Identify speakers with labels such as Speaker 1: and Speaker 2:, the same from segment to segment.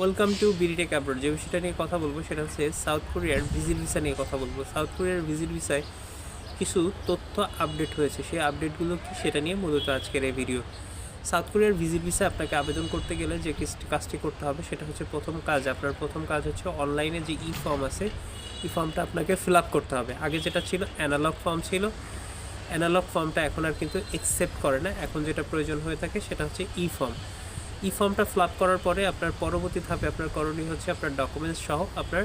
Speaker 1: Welcome to বিরিটেক abroad যে বিষয়টা নিয়ে কথা বলব সেটা হচ্ছে সাউথ কোরিয়ার ভিজিট ভিসা নিয়ে কথা বলব। সাউথ কোরিয়ার ভিজিট ভিসায় কিছু তথ্য আপডেট হয়েছে। সেই আপডেটগুলো কি সেটা নিয়ে মূলত আজকের এই ভিডিও সাউথ কোরিয়ার ভিজিট ভিসা আপনাকে আবেদন করতে গেলে যে কাজটি করতে হবে সেটা হচ্ছে প্রথম কাজ। আপনার প্রথম কাজ হচ্ছে অনলাইনে যে ই ফর্ম আছে ই ফর্মটা আপনাকে ফিল আপ করতে হবে। আগে যেটা ছিল অ্যানালগ ফর্ম ছিল। অ্যানালগ ফর্মটা এখন আর কিন্তু একসেপ্ট করে না। এখন যেটা প্রয়োজন হয়ে থাকে সেটা হচ্ছে ই ফর্ম ই ফর্মটা ফিল করার পরে আপনার পরবর্তী ধাপে আপনার করণীয় হচ্ছে আপনার ডকুমেন্টস সহ আপনার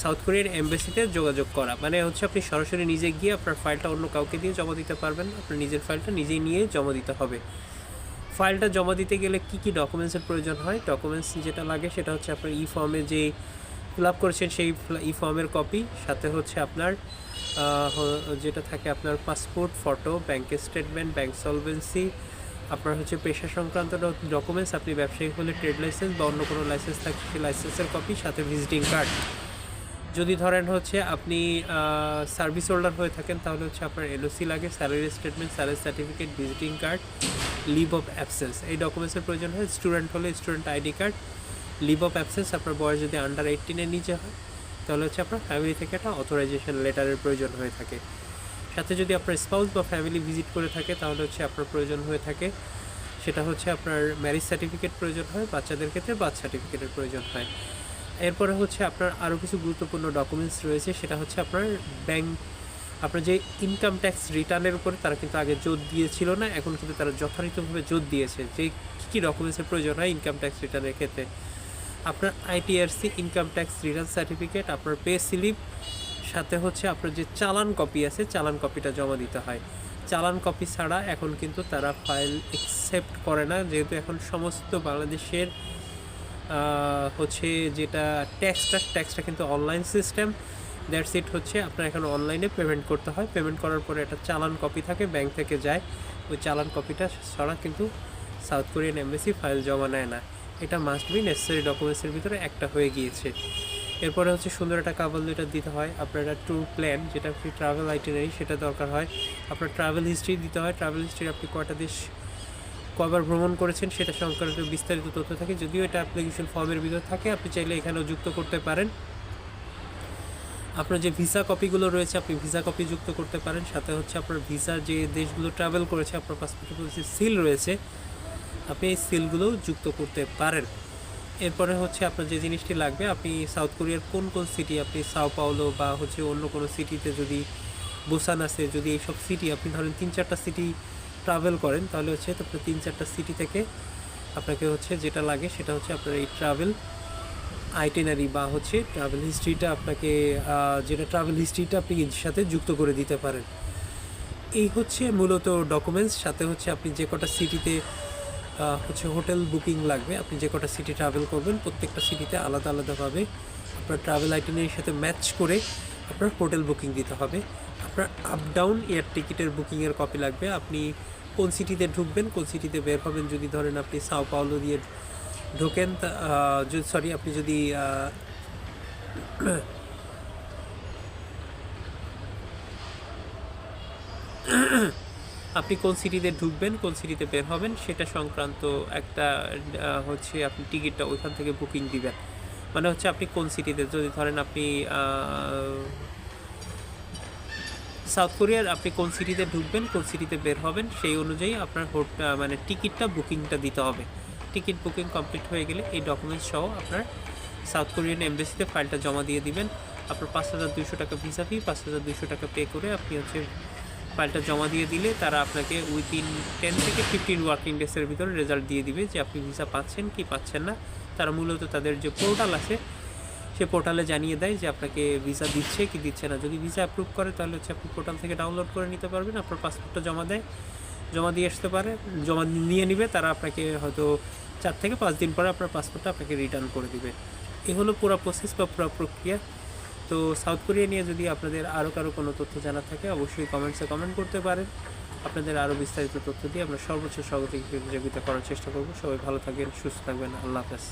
Speaker 1: সাউথ কোরিয়ান এমবেসিতে যোগাযোগ করা। মানে হচ্ছে আপনি সরাসরি নিজে গিয়ে আপনার ফাইলটা অন্য কাউকে দিয়ে জমা দিতে পারবেন। আপনার নিজের ফাইলটা নিজেই নিয়ে জমা দিতে হবে। ফাইলটা জমা দিতে গেলে কি কি ডকুমেন্টসের প্রয়োজন হয়? ডকুমেন্টস যেটা লাগে সেটা হচ্ছে আপনার ই ফর্মে যে ফিল আপ করেছেন সেই ই ফর্মের কপি সাথে হচ্ছে আপনার যেটা থাকে আপনার পাসপোর্ট ফটো ব্যাংকের স্টেটমেন্ট ব্যাংক সলভেন্সি আপনার হচ্ছে পেশা সংক্রান্ত ডকুমেন্টস আপনি ব্যবসায়িক হলে ট্রেড লাইসেন্স বা অন্য কোনো লাইসেন্স থাকে সেই লাইসেন্সের কপি সাথে ভিজিটিং কার্ড যদি ধরেন হচ্ছে আপনি সার্ভিস হোল্ডার হয়ে থাকেন, তাহলে হচ্ছে আপনার এলওসি লাগে salary statement salary certificate visiting card leave of absence এই ডকুমেন্টসের প্রয়োজন হয় স্টুডেন্ট হলে student ID card leave of absence আপনার বয়স যদি আন্ডার এইটিনের নিচে হয়, তাহলে হচ্ছে আপনার ফ্যামিলি থেকে একটা অথরাইজেশন লেটারের প্রয়োজন হয়ে থাকে। সাথে যদি আপনার স্পাউস বা ফ্যামিলি ভিজিট করে থাকে, তাহলে হচ্ছে আপনার প্রয়োজন হয়ে থাকে। সেটা হচ্ছে আপনার ম্যারেজ সার্টিফিকেট প্রয়োজন হয়, বাচ্চাদের ক্ষেত্রে বার্থ সার্টিফিকেটের প্রয়োজন হয়। এরপরে হচ্ছে আপনার আরও কিছু গুরুত্বপূর্ণ ডকুমেন্টস রয়েছে, সেটা হচ্ছে আপনার ব্যাংক আপনার যে ইনকাম ট্যাক্স রিটার্নের উপরে তারা কিন্তু আগে জোর দিয়েছিল না, এখন কিন্তু তারা যথারীতভাবে জোর দিয়েছে যে কী কী ডকুমেন্টসের প্রয়োজন হয় ইনকাম ট্যাক্স রিটার্নের ক্ষেত্রে। আপনার ITRC income tax return certificate আপনার পে স্লিপ সাথে হচ্ছে আপনার যে চালান কপি আছে, চালান কপিটা জমা দিতে হয়। চালান কপি ছাড়া এখন কিন্তু তারা ফাইল অ্যাকসেপ্ট করে না। যেহেতু এখন সমস্ত বাংলাদেশের হচ্ছে যেটা ট্যাক্সটা ট্যাক্সটা কিন্তু অনলাইন সিস্টেম। দ্যাটস ইট হচ্ছে আপনার এখন অনলাইনে পেমেন্ট করতে হয়। পেমেন্ট করার পরে একটা চালান কপি থাকে, ব্যাংক থেকে যায়। ওই চালান কপিটা ছাড়া কিন্তু সাউথ কোরিয়ান এমবেসি ফাইল জমা নেয় না। এটা মাস্ট বি নেসেসারি ডকুমেন্টসের ভিতরে একটা হয়ে গিয়েছে। এরপরে হচ্ছে সুন্দর একটা কাবল লেটার দিতে হয়। আপনার একটা ট্যুর প্ল্যান যেটা আপনি ট্রাভেল আইটেনারি সেটা দরকার হয়। আপনার ট্রাভেল হিস্ট্রি দিতে হয়। ট্রাভেল হিস্ট্রি আপনি কয়টা দেশ কবার ভ্রমণ করেছেন, সেটা সংক্রান্ত বিস্তারিত তথ্য থাকে। যদিও এটা অ্যাপ্লিকেশন ফর্মের ভিতর থাকে, আপনি চাইলে এখানেও যুক্ত করতে পারেন। আপনার যে ভিসা কপিগুলো রয়েছে, আপনি ভিসা কপি যুক্ত করতে পারেন। সাথে হচ্ছে আপনার ভিসা যে দেশগুলো ট্রাভেল করেছে, আপনার পাসপোর্টের সিল রয়েছে, আপনি এই সিলগুলো যুক্ত করতে পারেন। এরপরে হচ্ছে আপনার যে জিনিসটি লাগবে, আপনি সাউথ কোরিয়ার কোন কোন সিটি আপনি সাও পাওলো বা হচ্ছে অন্য কোনো সিটিতে যদি বুসান আছে, যদি এইসব সিটি আপনি ধরেন তিন চারটা সিটি ট্রাভেল করেন, তাহলে হচ্ছে আপনার তিন চারটা সিটি থেকে আপনাকে হচ্ছে যেটা লাগে সেটা হচ্ছে আপনার এই ট্রাভেল আইটেনারি বা হচ্ছে ট্রাভেল হিস্ট্রিটা আপনাকে যেটা ট্রাভেল হিস্ট্রিটা আপনি সাথে যুক্ত করে দিতে পারেন। এই হচ্ছে মূলত ডকুমেন্টস সাথে হচ্ছে আপনি যে কটা সিটিতে হচ্ছে হোটেল বুকিং লাগবে। আপনি যে কটা সিটি ট্রাভেল করবেন, প্রত্যেকটা সিটিতে আলাদা আলাদাভাবে আপনার ট্রাভেল আইটেনারির সাথে ম্যাচ করে আপনার হোটেল বুকিং দিতে হবে। আপনার আপ ডাউন এয়ার টিকিটের বুকিংয়ের কপি লাগবে। আপনি কোন সিটিতে ঢুকবেন, কোন সিটিতে বের হবেন, যদি ধরেন আপনি সাও পাওলো দিয়ে ঢোকেন সরি আপনি যদি আপনি কোন সিটিতে ঢুকবেন, কোন সিটিতে বের হবেন, সেটা সংক্রান্ত একটা হচ্ছে আপনি টিকিটটা ওইখান থেকে বুকিং দিবেন। মানে হচ্ছে আপনি কোন সিটিতে, যদি ধরেন আপনি সাউথ কোরিয়ার, আপনি কোন সিটিতে ঢুকবেন, কোন সিটিতে বের হবেন, সেই অনুযায়ী আপনার মানে টিকিটটা বুকিংটা দিতে হবে। টিকিট বুকিং কমপ্লিট হয়ে গেলে এই ডকুমেন্টস সহ আপনার সাউথ কোরিয়ান এমবেসিতে ফাইলটা জমা দিয়ে দিবেন। আপনার পাঁচ হাজার দুইশো টাকা ভিসা ফি, পাঁচ হাজার দুইশো টাকা পে করে আপনি হচ্ছে ফাইলটা জমা দিয়ে দিলে তারা আপনাকে উইদিন টেন থেকে ফিফটিন ওয়ার্কিং ডেসের ভিতরে রেজাল্ট দিয়ে দিবে যে আপনি ভিসা পাচ্ছেন কি পাচ্ছেন না। তারা মূলত তাদের যে পোর্টাল আছে, সে পোর্টালে জানিয়ে দেয় যে আপনাকে ভিসা দিচ্ছে কি দিচ্ছে না। যদি ভিসা অ্যাপ্রুভ করে, তাহলে হচ্ছে আপনি পোর্টাল থেকে ডাউনলোড করে নিতে পারবেন, আপনার পাসপোর্টটা জমা দেয়, জমা দিয়ে আসতে পারে, জমা নিয়ে নিবে, তারা আপনাকে হয়তো চার থেকে পাঁচ দিন পরে আপনার পাসপোর্টটা আপনাকে রিটার্ন করে দিবে। এ হলো পুরো প্রসেস বা পুরো প্রক্রিয়া। তো সাউথ কোরিয়া নিয়ে যদি আপনাদের আরও কারও কোনো তথ্য জানা থাকে, অবশ্যই কমেন্টসে কমেন্ট করতে পারেন। আপনাদের আরও বিস্তারিত তথ্য দিয়ে আমরা সর্বোচ্চ সহযোগিতা করার চেষ্টা করব। সবাই ভালো থাকবেন, সুস্থ থাকবেন। আল্লাহ হাফেজ।